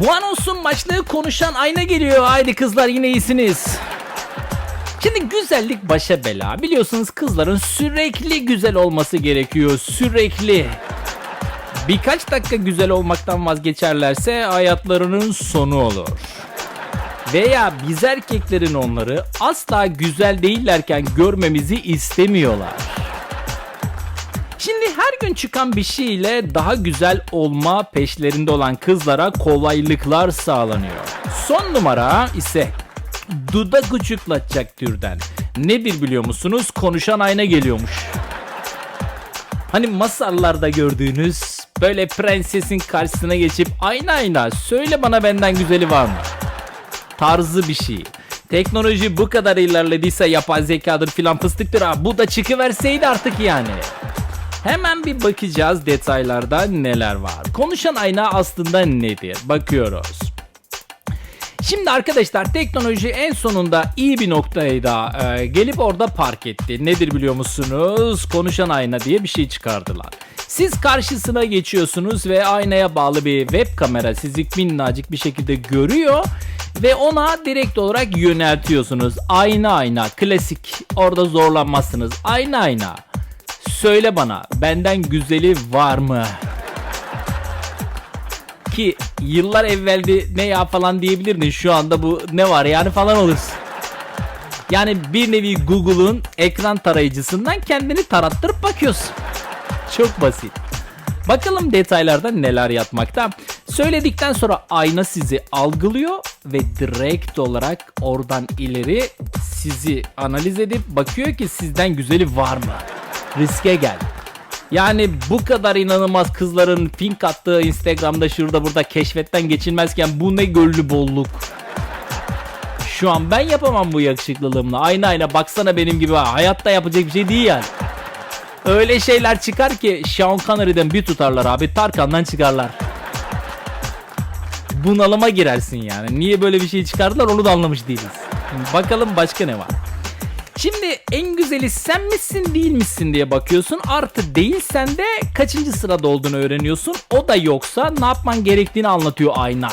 Bu anonsun başlığı konuşan ayna geliyor. Haydi kızlar yine iyisiniz. Şimdi güzellik başa bela. Biliyorsunuz kızların sürekli güzel olması gerekiyor. Sürekli. Birkaç dakika güzel olmaktan vazgeçerlerse hayatlarının sonu olur. Veya biz erkeklerin onları asla güzel değillerken görmemizi istemiyorlar. Şimdi her gün çıkan bir şeyle daha güzel olma peşlerinde olan kızlara kolaylıklar sağlanıyor. Son numara ise dudak uçuklatacak türden. Nedir biliyor musunuz? Konuşan ayna geliyormuş. Hani masallarda gördüğünüz böyle prensesin karşısına geçip ayna ayna söyle bana benden güzeli var mı? Tarzı bir şey. Teknoloji bu kadar ilerlediyse yapay zekadır filan fıstıktır ha. Bu da çıkıverseydi artık yani. Hemen bir bakacağız detaylarda neler var. Konuşan ayna aslında nedir? Bakıyoruz. Şimdi arkadaşlar teknoloji en sonunda iyi bir noktaya da e, gelip orada park etti. Nedir biliyor musunuz? Konuşan ayna diye bir şey çıkardılar. Siz karşısına geçiyorsunuz ve aynaya bağlı bir web kamera sizi minnacık bir şekilde görüyor ve ona direkt olarak yöneltiyorsunuz. Ayna ayna klasik orada zorlanmazsınız. Ayna ayna söyle bana benden güzeli var mı? Ki yıllar evveldi ne ya falan diyebilirdin şu anda bu ne var yani falan olursun. Yani bir nevi Google'un ekran tarayıcısından kendini tarattırıp bakıyorsun. Çok basit. Bakalım detaylarda neler yatmakta. Söyledikten sonra ayna sizi algılıyor ve direkt olarak oradan ileri sizi analiz edip bakıyor ki sizden güzeli var mı? Riske gel. Yani bu kadar inanılmaz kızların pink attığı Instagram'da şurada burada keşfetten geçilmezken bu ne göllü bolluk. Şu an ben yapamam bu yakışıklılığımla. Ayna ayna baksana benim gibi. ha. Hayatta yapacak bir şey değil yani. Öyle şeyler çıkar ki Sean Connery'den bir tutarlar abi. Tarkan'dan çıkarlar. Bunalıma girersin yani. Niye böyle bir şey çıkardılar onu da anlamış değiliz. Bakalım başka ne var. Şimdi en güzeli sen misin değil misin diye bakıyorsun. Artı değilsen de kaçıncı sırada olduğunu öğreniyorsun. O da yoksa ne yapman gerektiğini anlatıyor ayna.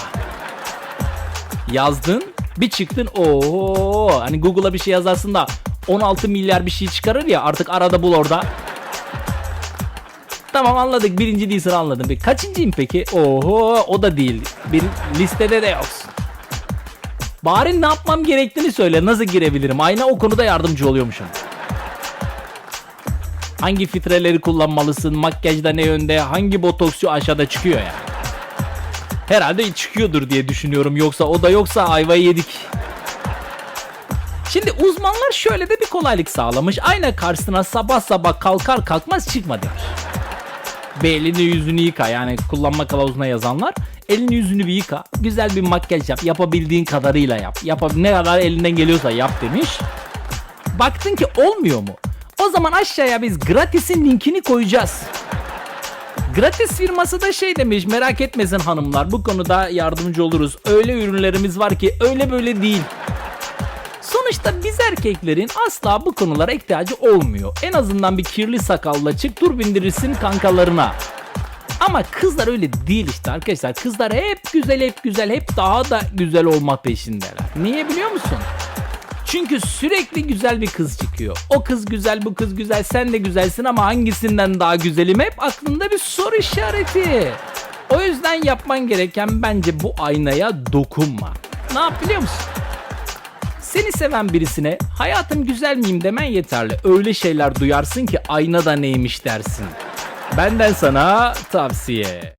Yazdın bir çıktın ooo hani Google'a bir şey yazarsın da 16 milyar bir şey çıkarır ya artık arada bul orada. Tamam anladık birinci değilsin anladım. Bir kaçıncıyım peki? Oho o da değil. Bir listede de yoksun. Bari ne yapmam gerektiğini söyle. Nasıl girebilirim? Ayna o konuda yardımcı oluyormuşum. Hangi filtreleri kullanmalısın? Makyajda ne yönde? Hangi botoksçu aşağıda çıkıyor ya? Herhalde çıkıyordur diye düşünüyorum. Yoksa o da yoksa ayvayı yedik. Şimdi uzmanlar şöyle de bir kolaylık sağlamış. Ayna karşısına sabah sabah kalkar kalkmaz çıkma demiş. Bir elini yüzünü yıka yani kullanma kılavuzuna yazanlar. Elini yüzünü bir yıka. Güzel bir makyaj yap. Yapabildiğin kadarıyla yap. Yap ne kadar elinden geliyorsa yap demiş. Baktın ki olmuyor mu? O zaman aşağıya biz gratisin linkini koyacağız. Gratis firması da şey demiş merak etmesin hanımlar bu konuda yardımcı oluruz. Öyle ürünlerimiz var ki öyle böyle değil. Sonuçta biz erkeklerin asla bu konulara ihtiyacı olmuyor. En azından bir kirli sakalla çık dur bindirirsin kankalarına. Ama kızlar öyle değil işte arkadaşlar. Kızlar hep güzel hep güzel hep daha da güzel olma peşindeler. Niye biliyor musun? Çünkü sürekli güzel bir kız çıkıyor. O kız güzel, bu kız güzel, sen de güzelsin ama hangisinden daha güzelim hep aklında bir soru işareti. O yüzden yapman gereken bence bu aynaya dokunma. Ne yap biliyor musun? Seni seven birisine hayatım güzel miyim demen yeterli. Öyle şeyler duyarsın ki ayna da neymiş dersin. Benden sana tavsiye.